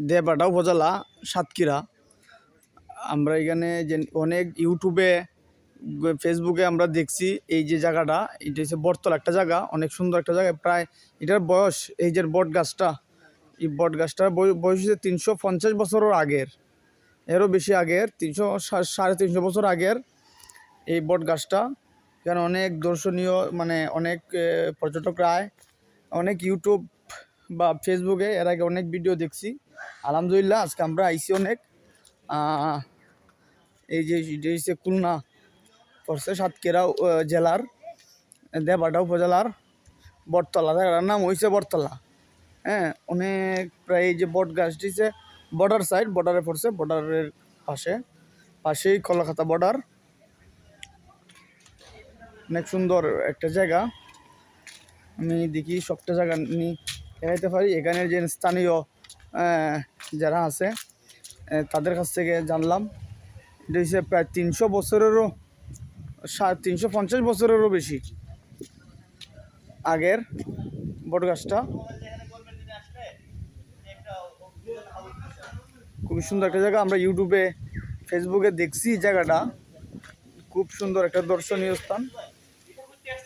দেবাটা উপজেলা, সাতক্ষীরা। আমরা এখানে যে অনেক ইউটিউবে, ফেসবুকে আমরা দেখছি এই যে জায়গাটা, এটা হচ্ছে বটতলা একটা জায়গা, অনেক সুন্দর একটা জায়গা। প্রায় এটার বয়স, এই যে বট গাছটা, এই বট গাছটার বয়- বয়স হচ্ছে তিনশো পঞ্চাশ বছরের আগের। এরও বেশি আগের, তিনশো সাড়ে তিনশো বছর আগের এই বট গাছটা। এখানে অনেক দর্শনীয় মানে অনেক পর্যটকরা আয় অনেক ইউটিউব বা ফেসবুকে এর আগে অনেক ভিডিও দেখছি। আলহামদুলিল্লাহ, আজকে আমরা আইসি অনেক। এই যে, এটা হচ্ছে খুলনা, পড়ছে সাতক্ষীরা জেলার, দেবাটা উপজেলার বটতলা। জায়গাটার নাম হয়েছে বটতলা। হ্যাঁ অনেক প্রায় এই যে বট গাছটি হচ্ছে বর্ডার সাইড, বর্ডারে পড়ছে, বর্ডারের পাশে। পাশেই কলাকাতা বর্ডার। অনেক সুন্দর একটা জায়গা। আমি দেখি সবটা জায়গা নিয়ে দেখাইতে পারি। এখানের যে স্থানীয় যারা আছে তাদের কাছ থেকে জানলাম। এটা হচ্ছে প্রায় তিনশো বছরেরও, সাড়ে তিনশো পঞ্চাশ বছরেরও বেশি আগের বট গাছটা। খুবই সুন্দর একটা জায়গা। আমরা ইউটিউবে, ফেসবুকে দেখছি জায়গাটা। খুব সুন্দর একটা দর্শনীয় স্থান।